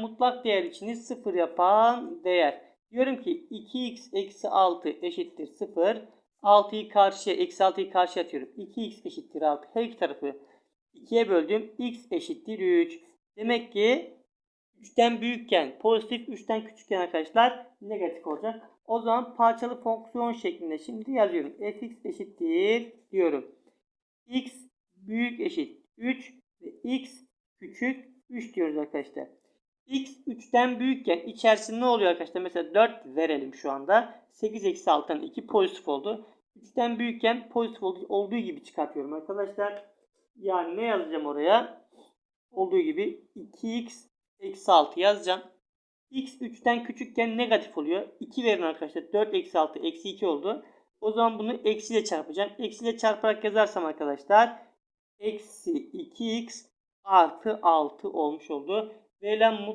mutlak değer içini 0 yapan değer. Diyorum ki 2x eksi 6 eşittir 0. 6'yı karşıya, eksi 6'yı karşıya atıyorum. 2x eşittir 6. Her iki tarafı 2'ye böldüm. x eşittir 3. Demek ki 3'ten büyükken pozitif 3'ten küçükken arkadaşlar negatif olacak. O zaman parçalı fonksiyon şeklinde şimdi yazıyorum. fx eşittir diyorum. x büyük eşit 3 ve x küçük 3 diyoruz arkadaşlar. X 3'ten büyükken içerisinde ne oluyor arkadaşlar? Mesela 4 verelim şu anda. 8 eksi 6'dan 2 pozitif oldu. 3'ten büyükken pozitif olduğu, gibi çıkartıyorum arkadaşlar. Yani ne yazacağım oraya? Olduğu gibi 2x eksi 6 yazacağım. x 3'ten küçükken negatif oluyor. 2 verin arkadaşlar. 4 eksi 6 eksi 2 oldu. O zaman bunu eksiyle çarpacağım. Eksiyle çarparak yazarsam arkadaşlar eksi 2x artı 6 olmuş oldu. Verilen